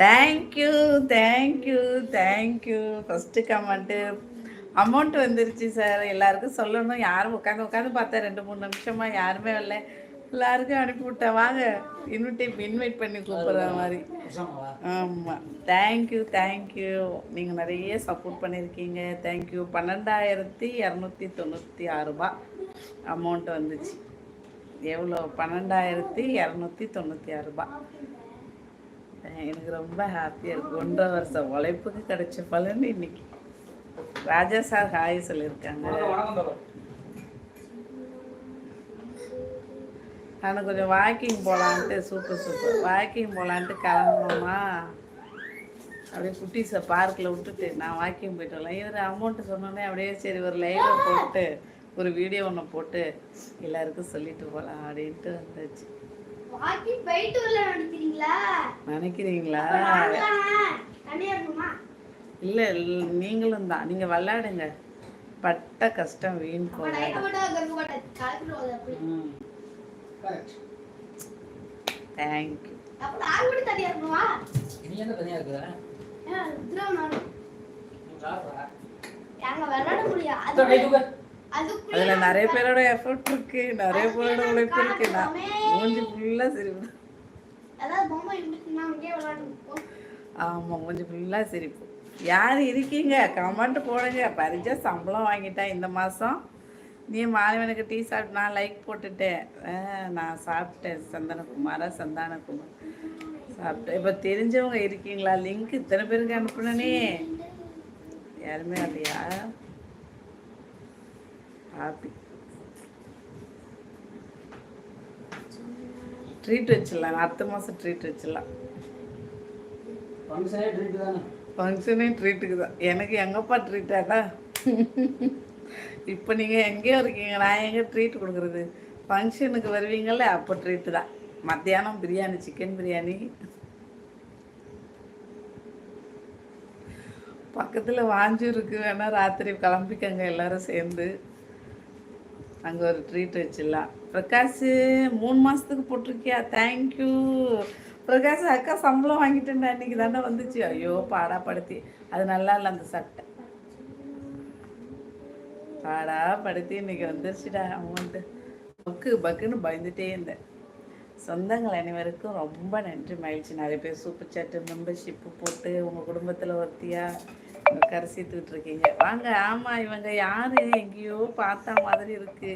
Thank you thank you thank you first comment amount வந்துருச்சு sir எல்லாருக்கும் சொல்லணும். யாரும் உட்காந்து உட்காந்து பார்த்தேன் ரெண்டு மூணு நிமிஷமாக யாருமே வரல. எல்லாருக்கும் அனுப்பிவிட்டேன் வாங்க. இன்விட்டேட் இன்வைட் பண்ணி கூப்பிட்ற மாதிரி. ஆமாம் தேங்க்யூ தேங்க்யூ நீங்கள் நிறைய சப்போர்ட் பண்ணியிருக்கீங்க தேங்க்யூ பன்னெண்டாயிரத்தி இரநூத்தி தொண்ணூற்றி ஆறுரூபா அமௌண்ட் வந்துச்சு. எவ்வளோ பன்னெண்டாயிரத்தி இரநூத்தி தொண்ணூற்றி ஆறுரூபா எனக்கு ரொம்ப ஹாப்பியாக இருக்கு. ஒன்றரை வருஷம் உழைப்புக்கு கிடைச்ச பலன் இன்னைக்கு. ராஜா சார் ஹாய் சொல்லியிருக்காங்க. நான் கொஞ்சம் வாக்கிங் போகலான்ட்டு சூப்பர் சூப்பர் வாக்கிங் போகலான்ட்டு கிளம்புனோமா அப்படியே குட்டீஸை பார்க்கில் விட்டுட்டு நான் வாக்கிங் போயிட்டு வரலாம். இவர் அமௌண்ட்டு சொன்னோன்னே அப்படியே சரி ஒரு லைவில் போட்டு ஒரு வீடியோ ஒன்று போட்டு எல்லாருக்கும் சொல்லிட்டு போகலாம் அப்படின்ட்டு வந்துச்சு. வாக்கிங் போயிட்டு வரல நினைக்கிறீங்களா? நினைக்கிறீங்களா? தனியா இருக்குமா இல்லை நீங்களும் தான். நீங்கள் விளையாடுங்க. பட்ட கஷ்டம் வீண் தேங்க்யூ தனியா அதில் நிறைய பேரோட எஃபர்ட் இருக்கு. நிறைய பேரோட உழைப்பு இருக்கு. நான் மூஞ்சி ஃபுல்லாக சிரிப்பு. ஆமாம் மூஞ்சி ஃபுல்லாக சிரிப்பு. யார் இருக்கீங்க? கமெண்ட் போடுங்க. பரிச்சா சம்பளம் வாங்கிட்டேன் இந்த மாதம் நீ மாணவனுக்கு டீ சாப்பிட்டு நான் லைக் போட்டுட்டேன். நான் சாப்பிட்டேன். சந்தனகுமாரா சந்தானகுமார். சாப்பிட்டேன். இப்போ தெரிஞ்சவங்க இருக்கீங்களா? லிங்க் இத்தனை பேருக்கு அனுப்புனனே. யாருமே இல்லையா ஹாப்பி ட்ரீட் வச்சிடலாம். அடுத்த மாதம் ட்ரீட் வச்சிடலாம். ஃபங்க்ஷனே தானே? ஃபங்க்ஷனே ட்ரீட்டுக்கு தான். எனக்கு எங்கப்பா ட்ரீட்டாடா இப்போ நீங்கள் எங்கேயோ இருக்கீங்க. நான் எங்கே ட்ரீட் கொடுக்குறது? ஃபங்க்ஷனுக்கு வருவீங்கள்ல அப்போ ட்ரீட்டு தான். மத்தியானம் பிரியாணி சிக்கன் பிரியாணி. பக்கத்தில் வாஞ்சூருக்கு வேணால் ராத்திரி கிளம்பிக்கங்க. எல்லாரும் சேர்ந்து. அங்கே ஒரு ட்ரீட் வச்சிடலாம். பிரகாஷ் மூணு மாதத்துக்கு போட்டிருக்கியா? தேங்க்யூ பிரகாஷ் அக்கா சம்பளம் வாங்கிட்டேன்டா. இன்னைக்கு தானே வந்துச்சு. ஐயோ பாடாப்படுத்தி அது நல்லா இல்லை அந்த சட்டை. பாடாப்படுத்தி இன்னைக்கு வந்துருச்சுடா. அமௌண்ட்டு பக்கு பக்குன்னு பயந்துட்டே இருந்தேன். சொந்தங்கள் அனைவருக்கும் ரொம்ப நன்றி. மகிழ்ச்சி. நிறைய பேர் சூப்பர் சாட்டு மெம்பர்ஷிப்பு போட்டு உங்கள் குடும்பத்தில் ஒருத்தியா? உட்கார சேர்த்துக்கிட்டு இருக்கீங்க வாங்க ஆமாம் இவங்க யாரு? எங்கேயோ பார்த்தா மாதிரி இருக்கு.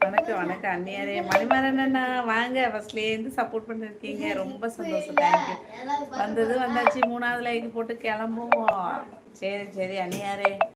வணக்கம் வணக்கம் அண்ணியாரே மணிமாறன் அண்ணா வாங்க ஃபர்ஸ்ட்லேருந்து சப்போர்ட் பண்ணிருக்கீங்க. ரொம்ப சந்தோஷம் தேங்க்யூ வந்தது வந்தாச்சு மூணாவது லைக் போட்டு கிளம்புவோம். சரி சரி அண்ணியாரே